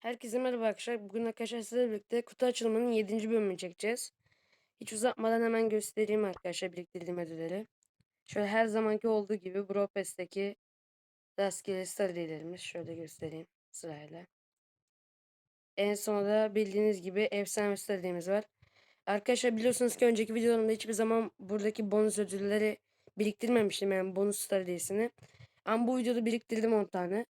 Herkese merhaba arkadaşlar. Bugün arkadaşlar sizlerle birlikte kutu açılımının 7. bölümünü çekeceğiz. Hiç uzatmadan hemen göstereyim arkadaşlar biriktirdiğim ödülleri. Şöyle her zamanki olduğu gibi Brawl Pass'teki rastgele sarılarımız. Şöyle göstereyim sırayla. En sona da bildiğiniz gibi efsane sarılarımız var. Arkadaşlar biliyorsunuz ki önceki videolarımda hiçbir zaman buradaki bonus ödülleri biriktirmemiştim. Yani bonus sarılayısını. Ama bu videoda biriktirdim 10 tane.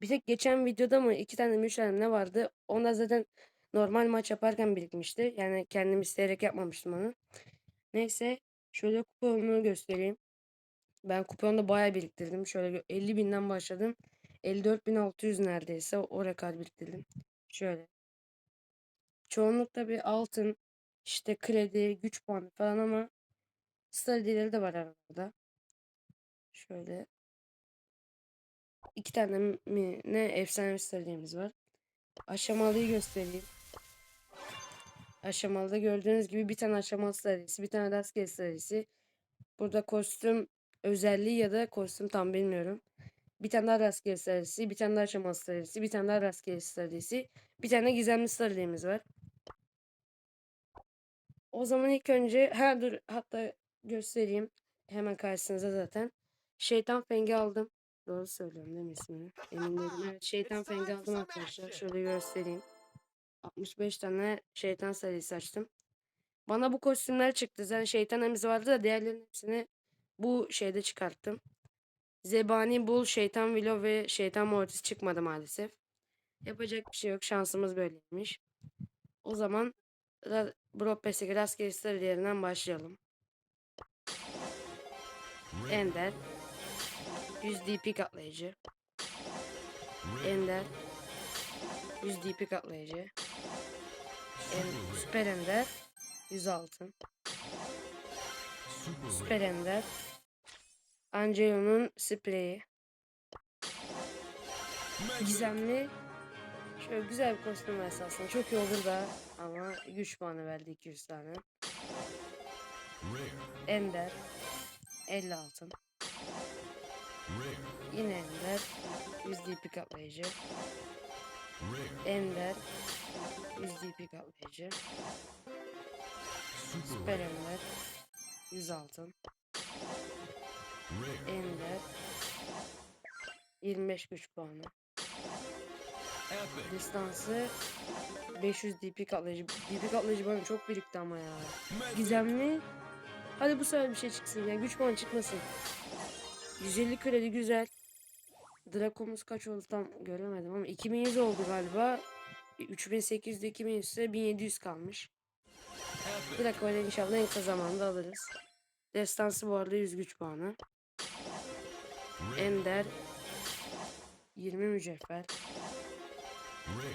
Bir tek geçen videoda mı iki tane mi üç tane ne vardı? Onda zaten normal maç yaparken birikmişti. Yani kendim isteyerek yapmamıştım onu. Neyse şöyle kuponumu göstereyim. Ben kuponda bayağı biriktirdim. Şöyle 50 binden başladım. 54.600 neredeyse o rekor biriktirdim. Şöyle. Çoğunlukla bir altın, işte kredi, güç puanı falan ama star de var arada. Şöyle iki tane mi ne efsane strateğimiz var. Aşamalıyı göstereyim. Aşamalıda gördüğünüz gibi bir tane aşamalı stratejisi, bir tane rastgele stratejisi. Burada kostüm özelliği ya da kostüm tam bilmiyorum. Bir tane daha rastgele stratejisi, bir tane daha aşamalı stratejisi, bir tane daha rastgele stratejisi, bir tane gizemli stratejimiz var. O zaman ilk önce ha dur hatta göstereyim. Hemen karşınıza zaten. Şeytan fengi aldım. Doğru söylüyorum değil mi ismini? Emin değilim. Evet, şeytan fengi aldım arkadaşlar. Şöyle göstereyim. 65 tane şeytan serisi açtım. Bana bu kostümler çıktı. Zaten şeytan emizi vardı da diğerlerinin hepsini bu şeyde çıkarttım. Zebani Bul, Şeytan Vilo ve Şeytan Mortis çıkmadı maalesef. Yapacak bir şey yok. Şansımız böyleymiş. O zaman Brawl Pass'teki rastgele sitelerinden başlayalım. Ender 100 DP katlayıcı. Ender 100 DP katlayıcı. En, Süper Ender 100 altın. Süper Ender Angelo'nun spreyi. Gizemli Şöyle güzel bir kostüm esasında. Çok iyi olur da ama güç puanı verdi 200 tane. Ender 50 altın. Yine Ender. 100 DP kaplayıcı. Ender. 100 DP kaplayıcı. Süper Ender. 100 altın. Ender. 25 güç puanı. Distansı 500 DP katlayıcı. DP katlayıcı bana çok birikti ama ya. Gizemli. Hadi bu sefer bir şey çıksın ya. Güç puanı çıkmasın. 150 kredi güzel. Drakomuz kaç oldu tam göremedim ama 2100 oldu galiba. 3800 ile 2100 ise 1700 kalmış. Draco ile inşallah en kısa zamanda alırız. Destansı bu arada 100 güç puanı. Ender 20 mücevher.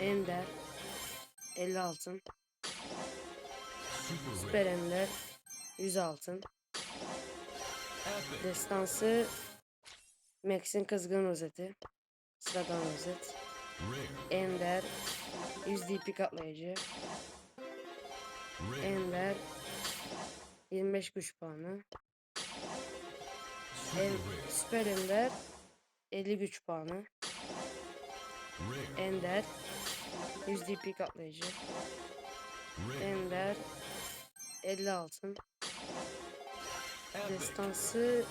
Ender 50 altın. Süper Ender 100 altın. Destansı Max'in kızgın rozeti. Sıradan rozet. Ender 100 DP katlayıcı. Ender 25 güç puanı. En, Süper Ender 50 güç puanı. Ender 100 DP katlayıcı. Ender 50 altın. Destansı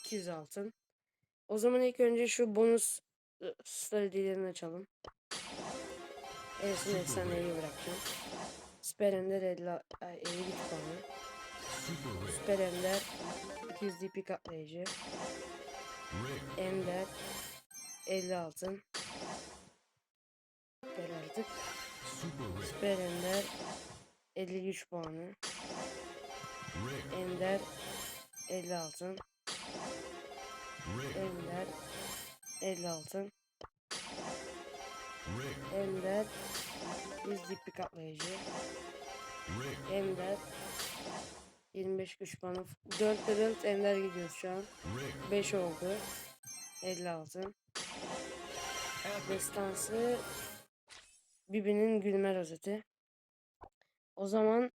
200 altın. O zaman ilk önce şu bonus stratejilerini açalım. En son efsaneyi bırakacağım. Süper Ender 50, 50 güç puanı. Süper Ender 200 DP katlayıcı. Ender 50 altın. Gel artık. Süper Ender 50 güç puanı. Ender 50 altın. Ender 50 altın. Ender 100 dip bir katlayıcı. Ender 25 güç puanı. 4 4 Ender gidiyor şu an. 5 oldu. 50 altın. Destansı Bibi'nin gülme rozeti. O zaman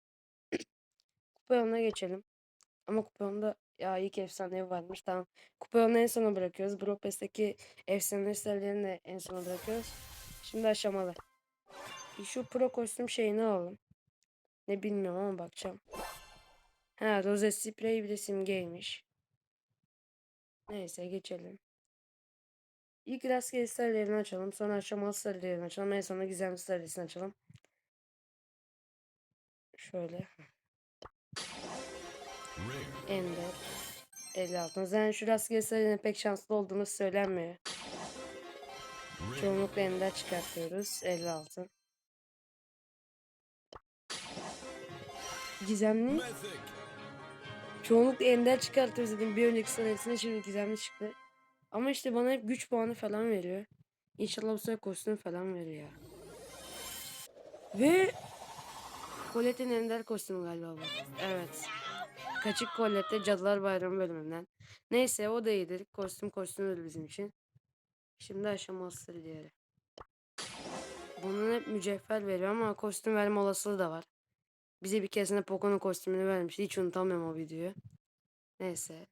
kupa yoluna geçelim. Ama kupa yolunda ya ilk efsane varmış. Tamam. Kupa yolunu en sona bırakıyoruz. Brawl Pass'teki efsane serilerini de en sona bırakıyoruz. Şimdi aşamalı. Şu pro kostüm şeyini alalım. Ne bilmiyorum ama bakacağım. Ha Rose Spray bir de simgeymiş. Neyse geçelim. İlk rastgele sarılarını açalım. Sonra aşamalı sarılarını açalım. En sonunda gizemli sarısını açalım. Şöyle. Ender. 56. Zaten şu rastgele sarının pek şanslı olduğumuz söylenmiyor. Çoğunlukla ender çıkartıyoruz. 56. Gizemli. Çoğunlukla ender çıkartıyoruz dedim bir önceki senesinde şimdi gizemli çıktı. Ama işte bana hep güç puanı falan veriyor. İnşallah bu sefer kostüm falan verir ya. Ve Colette'in ender kostümü galiba bu. Evet. Kaçık Colette Cadılar Bayramı bölümünden. Neyse o da iyidir. Kostüm kostümdür bizim için. Şimdi aşaması diğeri. Bunun hep mücevher veriyor ama kostüm verme olasılığı da var. Bize bir keresinde Poco'nun kostümünü vermişti. Hiç unutamıyorum o videoyu. Neyse.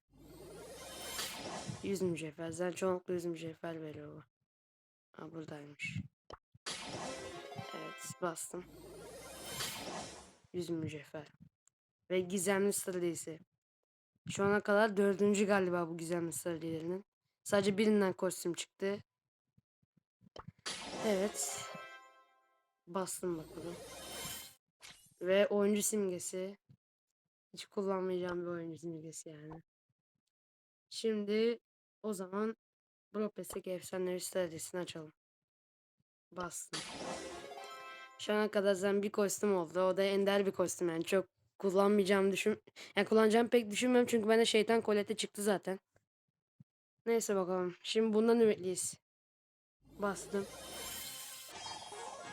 Yüz mücevher. Zaten çoğunlukla yüz mücevher veriyor bu. Ha buradaymış. Evet bastım. Yüz mücevher. Ve gizemli sırlıysa. Şu ana kadar dördüncü galiba bu gizemli sırlılarının. Sadece birinden kostüm çıktı. Evet. Bastım bakalım. Ve oyuncu simgesi. Hiç kullanmayacağım bir oyuncu simgesi yani. Şimdi o zaman Bropes'teki efsanevi stratejisini açalım. Bastım. Şu ana kadar zaten bir kostüm oldu. O da ender bir kostüm yani. Çok kullanmayacağım düşün... Yani kullanacağım pek düşünmüyorum çünkü bende şeytan kolete çıktı zaten. Neyse bakalım. Şimdi bundan ümitliyiz. Bastım.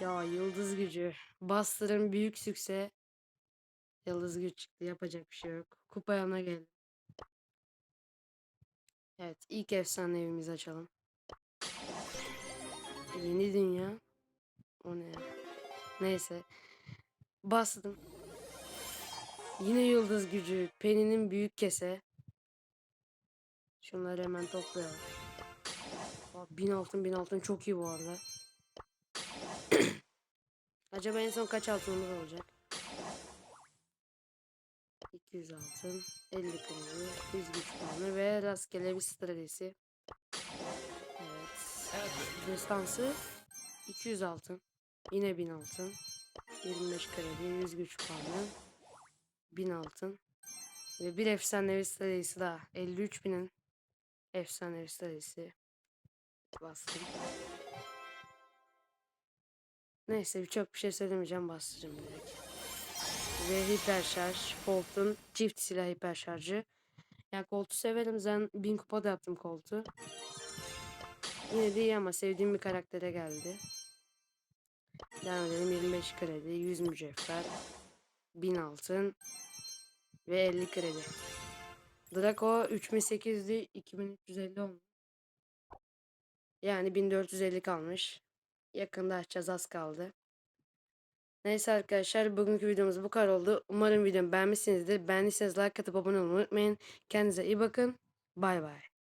Ya yıldız gücü. Bastırın büyük sükse. Yıldız güç çıktı. Yapacak bir şey yok. Kupa yanına geldi. Evet ilk efsane evimizi açalım. Yeni dünya. O ne? ya? Neyse. Bastım. Yine yıldız gücü. Penny'nin büyük kese. Şunları hemen toplayalım. Aa, Bin altın bin altın çok iyi bu arada. Acaba en son kaç altınımız olacak? 200 altın, 50 kredi, 100 güç puanı ve rastgele bir stratejisi. Evet. Destansı 200 altın. Yine 1000 altın. 25 kredi, 100 güç puanı. 1000 altın. Ve bir efsanevi stratejisi daha. 53 binin efsanevi stratejisi. Bastım. Neyse çok bir şey söylemeyeceğim bastıracağım direkt. Ve hiper şarj. Colt'un çift silah hiper şarjı. Yani Colt'u severim. Ben 1000 kupa da yaptım Colt'u. Yine de iyi ama sevdiğim bir karaktere geldi. Devam edelim 25 kredi, 100 mücevher, 1000 altın ve 50 kredi. Draco 3800'lü 2350 olmuş. Yani 1450 kalmış. Yakında açacağız az kaldı. Neyse arkadaşlar bugünkü videomuz bu kadar oldu. Umarım videomu beğenmişsinizdir. Beğendiyseniz like atıp abone olmayı unutmayın. Kendinize iyi bakın. Bay bay.